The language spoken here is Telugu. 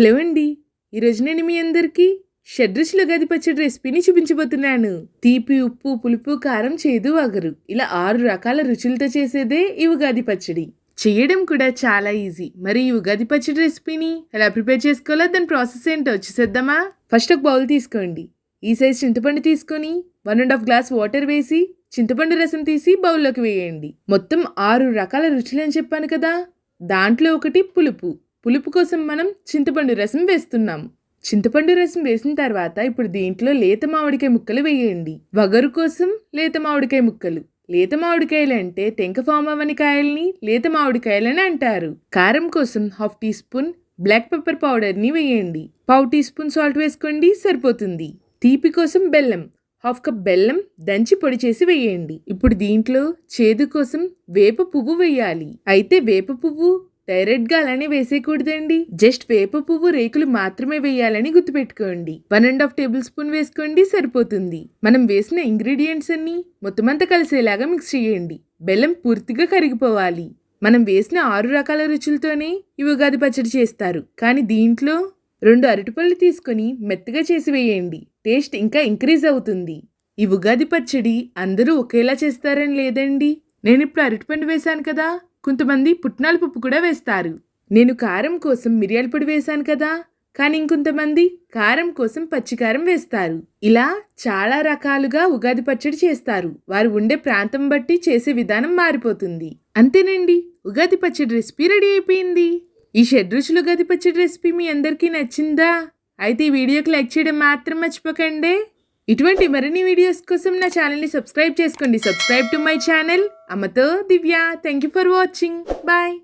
హలో అండి ఈరోజు నేను మీ అందరికీ షడ్రుచుల గది పచ్చడి రెసిపీని చూపించబోతున్నాను. తీపి ఉప్పు పులుపు కారం చేదు వగరు ఇలా ఆరు రకాల రుచులతో చేసేదే ఈ ఉగాది పచ్చడి. చేయడం కూడా చాలా ఈజీ. మరి ఈ ఉగాది పచ్చడి రెసిపీని ఎలా ప్రిపేర్ చేసుకోవాలో దాని ప్రాసెస్ ఏంటో వచ్చేసేద్దామా ఫస్ట్ ఒక బౌల్ తీసుకోండి. ఈ సైజ్ చింతపండు తీసుకొని one and half glass water వేసి చింతపండు రసం తీసి బౌల్లోకి వేయండి. మొత్తం ఆరు రకాల రుచులు అని చెప్పాను కదా దాంట్లో ఒకటి పులుపు. పులుపు కోసం మనం చింతపండు రసం వేస్తున్నాం. చింతపండు రసం వేసిన తర్వాత ఇప్పుడు దీంట్లో లేత మామిడికాయ ముక్కలు వేయండి. వగరు కోసం లేత మామిడికాయ ముక్కలు. లేత మామిడికాయలు అంటే టెంక ఫామ్ అవని కాయల్ని లేత మామిడికాయలని అంటారు. కారం కోసం half teaspoon black pepper పౌడర్ని వేయండి. పావు టీ స్పూన్ సాల్ట్ వేసుకోండి సరిపోతుంది. తీపి కోసం బెల్లం. హాఫ్ కప్ బెల్లం దంచి పొడి చేసి వేయండి. ఇప్పుడు దీంట్లో చేదు కోసం వేప పువ్వు వేయాలి. అయితే వేప పువ్వు డైరెక్ట్ అలానే వేసేయకూడదండి. జస్ట్ వేప పువ్వు రేకులు మాత్రమే వేయాలని గుర్తుపెట్టుకోండి. One and half tablespoon వేసుకోండి సరిపోతుంది. మనం వేసిన ఇంగ్రీడియంట్స్ అన్ని మొత్తం అంతా కలిసేలాగా మిక్స్ చేయండి. బెల్లం పూర్తిగా కరిగిపోవాలి. మనం వేసిన ఆరు రకాల రుచులతోనే ఈ ఉగాది పచ్చడి చేస్తారు. కానీ దీంట్లో రెండు అరటిపళ్ళు తీసుకొని మెత్తగా చేసి వేయండి. టేస్ట్ ఇంకా ఇంక్రీజ్ అవుతుంది. ఈ ఉగాది పచ్చడి అందరూ ఒకేలా చేస్తారని లేదండి. నేను ఇప్పుడు అరటిపండు వేశాను కదా. కొంతమంది పుట్నాల పప్పు కూడా వేస్తారు. నేను కారం కోసం మిరియాల పొడి వేశాను కదా కానీ ఇంకొంతమంది కారం కోసం పచ్చికారం వేస్తారు. ఇలా చాలా రకాలుగా ఉగాది పచ్చడి చేస్తారు. వారు ఉండే ప్రాంతం బట్టి చేసే విధానం మారిపోతుంది. అంతేనండి ఉగాది పచ్చడి రెసిపీ రెడీ అయిపోయింది. ఈ షడ్రుచులు ఉగాది పచ్చడి రెసిపీ మీ అందరికీ నచ్చిందా? అయితే ఈ వీడియోకి లైక్ చేయడం మాత్రం మర్చిపోకండి. ఇటువంటి మరిన్ని వీడియోస్ కోసం నా ఛానల్ని సబ్స్క్రైబ్ చేసుకోండి. Subscribe to my channel. అమ్మతో Divya thank you for watching bye